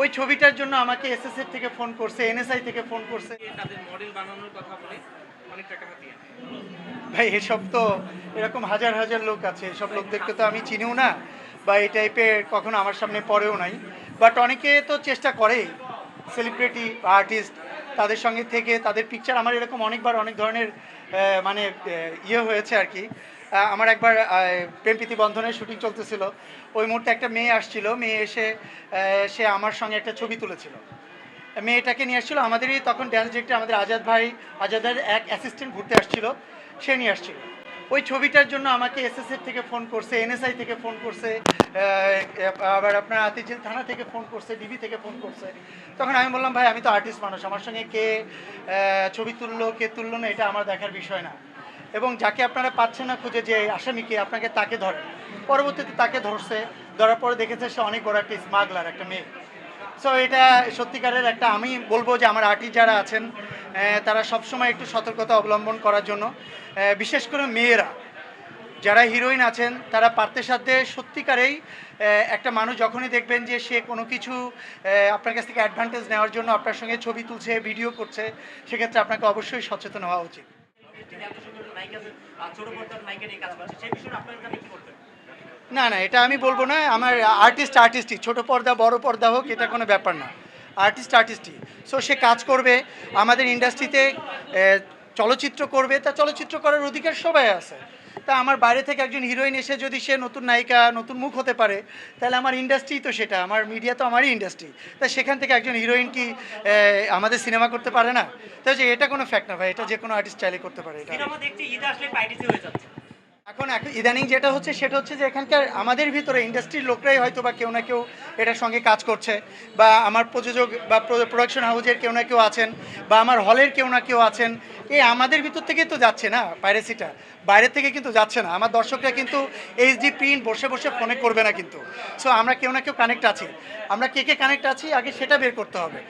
ওই ছবিটার জন্য আমাকে এসএসএফ থেকে ফোন করছে এনএসআই থেকে ফোন করছে। তাদের মডেল বানানোর কথা বলে অনেক টাকা হাতিয়ে ভাই এসব তো এরকম হাজার হাজার লোক আছে এসব লোকদেরকে তো আমি চিনিও না বা এই টাইপের কখনো আমার সামনে পড়েও নাই। বাট অনেকে তো চেষ্টা করে সেলিব্রিটি আর্টিস্ট তাদের সঙ্গে থেকে তাদের পিকচার আমার এরকম অনেকবার অনেক ধরনের মানে ইয়ে হয়েছে আর কি। আমার একবার আহ, প্রেমপ্রীতি বন্ধনের শুটিং চলতেছিল। ওই মুহূর্তে একটা মেয়ে আসছিল মেয়ে এসে সে আমার সঙ্গে একটা ছবি তুলেছিল। মেয়েটাকে নিয়ে আসছিল আমাদেরই তখন ড্যান্স ডিরেক্টর আমাদের আজাদ ভাই আজাদের এক অ্যাসিস্ট্যান্ট ঘুরতে আসছিল সে নিয়ে আসছিল। ওই ছবিটার জন্য আমাকে এসএসএফ থেকে ফোন করছে এনএসআই থেকে ফোন করছে আবার আপনার আতিঝিল থানা থেকে ফোন করছে ডিবি থেকে ফোন করছে। তখন আমি বললাম ভাই আমি তো আর্টিস্ট মানুষ আমার সঙ্গে কে ছবি তুললো কে তুললো না এটা আমার দেখার বিষয় না। এবং যাকে আপনারা পাচ্ছেন না খুঁজে যে আসামিকে আপনাকে তাকে ধরে। পরবর্তীতে তাকে ধরছে, ধরার পরে দেখেছে সে অনেক বড় একটা স্মাগলার একটা মেয়ে। সো এটা সত্যিকারের একটা আমি বলব যে আমার আর্টিস্ট যারা আছেন তারা সবসময় একটু সতর্কতা অবলম্বন করার জন্য বিশেষ করে মেয়েরা। যারা হিরোইন আছেন, তারা পারতে সাধ্যে সত্যিকারেই একটা মানুষ যখনই দেখবেন যে সে কোনো কিছু আপনার কাছ থেকে অ্যাডভান্টেজ নেওয়ার জন্য আপনার সঙ্গে ছবি তুলছে ভিডিও করছে, সেক্ষেত্রে আপনাকে অবশ্যই সচেতন হওয়া উচিত। না না, এটা আমি বলব না, আমার আর্টিস্ট আর্টিস্টই ছোট পর্দা, বড় পর্দা হোক, এটা কোনো ব্যাপার না আর্টিস্ট আর্টিস্টই সো সে কাজ করবে, আমাদের ইন্ডাস্ট্রিতে চলচ্চিত্র করবে তা চলচ্চিত্র করার অধিকার সবাই আছে। তা আমার বাইরে থেকে একজন হিরোইন এসে যদি সে নতুন নায়িকা নতুন মুখ হতে পারে তাহলে আমার ইন্ডাস্ট্রি তো সেটা আমার মিডিয়া তো আমারই ইন্ডাস্ট্রি তা সেখান থেকে একজন হিরোইন কি আমাদের সিনেমা করতে পারে না? তাই যে এটা কোনো ফ্যাক্ট না ভাই এটা যে কোনো আর্টিস্ট চাইলে করতে পারে এটা। এখন এখন ইদানিং যেটা হচ্ছে সেটা হচ্ছে যে এখানকার আমাদের ভিতরে ইন্ডাস্ট্রির লোকরাই হয়তো বা কেউ না কেউ এটার সঙ্গে কাজ করছে বা আমার প্রযোজক বা প্রোডাকশন হাউসের কেউ না কেউ আছেন বা আমার হলের কেউ না কেউ আছেন এই আমাদের ভিতর থেকে তো যাচ্ছে না পাইরেসিটা বাইরে থেকে কিন্তু যাচ্ছে না। আমার দর্শকরা কিন্তু এইচডি প্রিন্ট বসে বসে ফোনে করবে না কিন্তু। সো আমরা কেউ না কেউ কানেক্ট আছি। আমরা কে কে কানেক্ট আছি? আগে সেটা বের করতে হবে।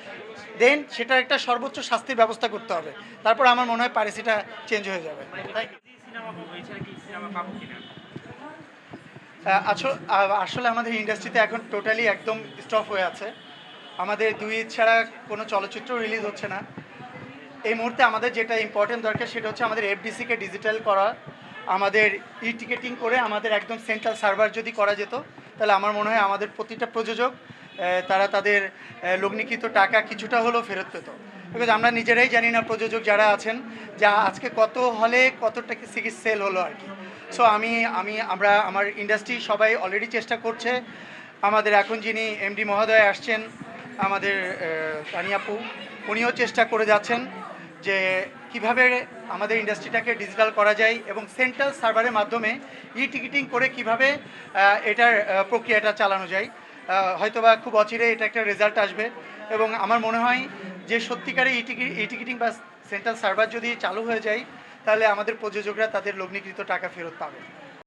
দেন সেটার একটা সর্বোচ্চ শাস্তির ব্যবস্থা করতে হবে। তারপর আমার মনে হয় পাইরেসিটা চেঞ্জ হয়ে যাবে। আসলে আমাদের ইন্ডাস্ট্রিতে এখন টোটালি একদম স্টপ হয়ে আছে। আমাদের দুই ছাড়া কোনো চলচ্চিত্র রিলিজ হচ্ছে না। এই মুহূর্তে আমাদের যেটা ইম্পর্টেন্ট দরকার সেটা হচ্ছে আমাদের এফডিসিকে ডিজিটাল করা, আমাদের ই টিকেটিং করে আমাদের একদম সেন্ট্রাল সার্ভার যদি করা যেত, তাহলে আমার মনে হয় আমাদের প্রতিটা প্রযোজক তারা তাদের লগ্নিকৃত টাকা কিছুটা হলেও ফেরত পেত। বিকজ আমরা নিজেরাই জানি না প্রযোজক যারা আছেন, যা আজকে কত হলে কত টাকা সিকিট সেল হলো আর কি। সো আমি আমি, আমরা, আমার ইন্ডাস্ট্রি সবাই অলরেডি চেষ্টা করছে। আমাদের এখন যিনি এমডি মহোদয় আসছেন, আমাদের তানিয়াপু উনিও চেষ্টা করে যাচ্ছেন। যে কীভাবে আমাদের ইন্ডাস্ট্রিটাকে ডিজিটাল করা যায় এবং সেন্ট্রাল সার্ভারের মাধ্যমে ই টিকিটিং করে কীভাবে এটার প্রক্রিয়াটা চালানো যায়। হয়তোবা খুব অচিরে এটা একটা রেজাল্ট আসবে এবং আমার মনে হয় যে সত্যিকারে ই টিকিট ই টিকিটিং বা সেন্ট্রাল সার্ভার যদি চালু হয়ে যায়, তাহলে আমাদের প্রযোজকরা তাদের লগ্নিকৃত টাকা ফেরত পাবে।